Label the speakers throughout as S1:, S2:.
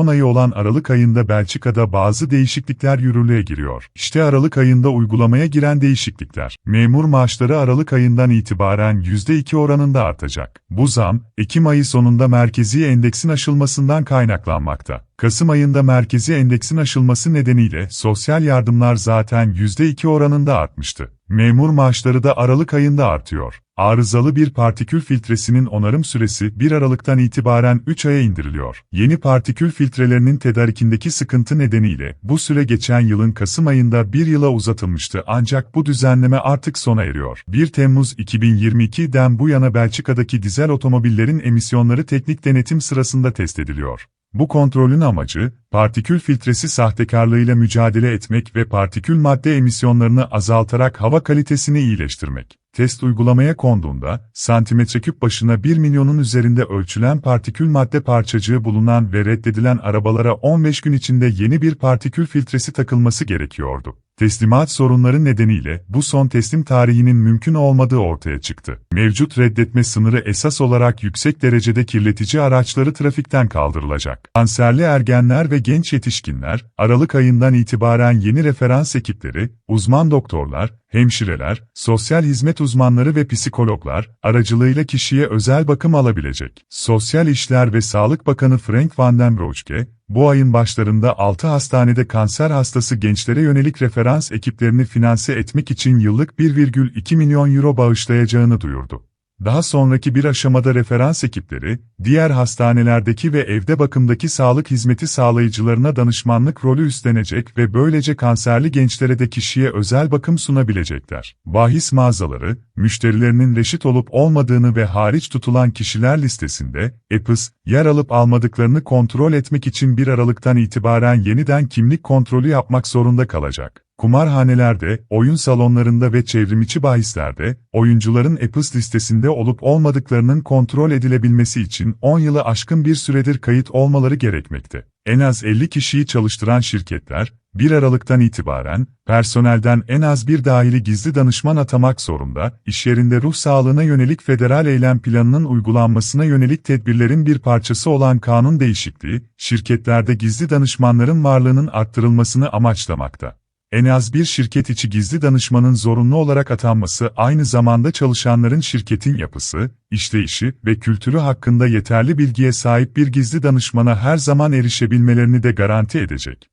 S1: Son ayı olan Aralık ayında Belçika'da bazı değişiklikler yürürlüğe giriyor. İşte Aralık ayında uygulamaya giren değişiklikler. Memur maaşları Aralık ayından itibaren %2 oranında artacak. Bu zam, Ekim ayı sonunda merkezi endeksin aşılmasından kaynaklanmakta. Kasım ayında merkezi endeksin aşılması nedeniyle sosyal yardımlar zaten %2 oranında artmıştı. Memur maaşları da Aralık ayında artıyor. Arızalı bir partikül filtresinin onarım süresi 1 Aralık'tan itibaren 3 aya indiriliyor. Yeni partikül filtrelerinin tedarikindeki sıkıntı nedeniyle bu süre geçen yılın Kasım ayında 1 yıla uzatılmıştı ancak bu düzenleme artık sona eriyor. 1 Temmuz 2022'den bu yana Belçika'daki dizel otomobillerin emisyonları teknik denetim sırasında test ediliyor. Bu kontrolün amacı, partikül filtresi sahtekarlığıyla mücadele etmek ve partikül madde emisyonlarını azaltarak hava kalitesini iyileştirmek. Test uygulamaya konduğunda, santimetreküp başına 1 milyonun üzerinde ölçülen partikül madde parçacığı bulunan ve reddedilen arabalara 15 gün içinde yeni bir partikül filtresi takılması gerekiyordu. Teslimat sorunları nedeniyle bu son teslim tarihinin mümkün olmadığı ortaya çıktı. Mevcut reddetme sınırı esas olarak yüksek derecede kirletici araçları trafikten kaldırılacak. Kanserli ergenler ve genç yetişkinler, Aralık ayından itibaren yeni referans ekipleri, uzman doktorlar, hemşireler, sosyal hizmet uzmanları ve psikologlar aracılığıyla kişiye özel bakım alabilecek. Sosyal İşler ve Sağlık Bakanı Frank Van den Broeke, bu ayın başlarında 6 hastanede kanser hastası gençlere yönelik referans ekiplerini finanse etmek için yıllık 1,2 milyon euro bağışlayacağını duyurdu. Daha sonraki bir aşamada referans ekipleri, diğer hastanelerdeki ve evde bakımdaki sağlık hizmeti sağlayıcılarına danışmanlık rolü üstlenecek ve böylece kanserli gençlere de kişiye özel bakım sunabilecekler. Bahis mağazaları, müşterilerinin reşit olup olmadığını ve hariç tutulan kişiler listesinde, EPIS, yer alıp almadıklarını kontrol etmek için 1 Aralık'tan itibaren yeniden kimlik kontrolü yapmak zorunda kalacak. Kumarhanelerde, oyun salonlarında ve çevrimiçi bahislerde, oyuncuların EPIS listesinde olup olmadıklarının kontrol edilebilmesi için 10 yılı aşkın bir süredir kayıt olmaları gerekmekte. En az 50 kişiyi çalıştıran şirketler, 1 Aralık'tan itibaren, personelden en az bir dahili gizli danışman atamak zorunda, iş yerinde ruh sağlığına yönelik federal eylem planının uygulanmasına yönelik tedbirlerin bir parçası olan kanun değişikliği, şirketlerde gizli danışmanların varlığının arttırılmasını amaçlamakta. En az bir şirket içi gizli danışmanın zorunlu olarak atanması aynı zamanda çalışanların şirketin yapısı, işleyişi ve kültürü hakkında yeterli bilgiye sahip bir gizli danışmana her zaman erişebilmelerini de garanti edecek.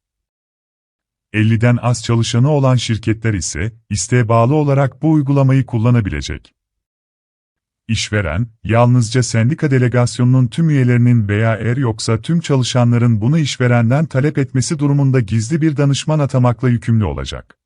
S1: 50'den az çalışanı olan şirketler ise, isteğe bağlı olarak bu uygulamayı kullanabilecek. İşveren, yalnızca sendika delegasyonunun tüm üyelerinin veya eğer yoksa tüm çalışanların bunu işverenden talep etmesi durumunda gizli bir danışman atamakla yükümlü olacak.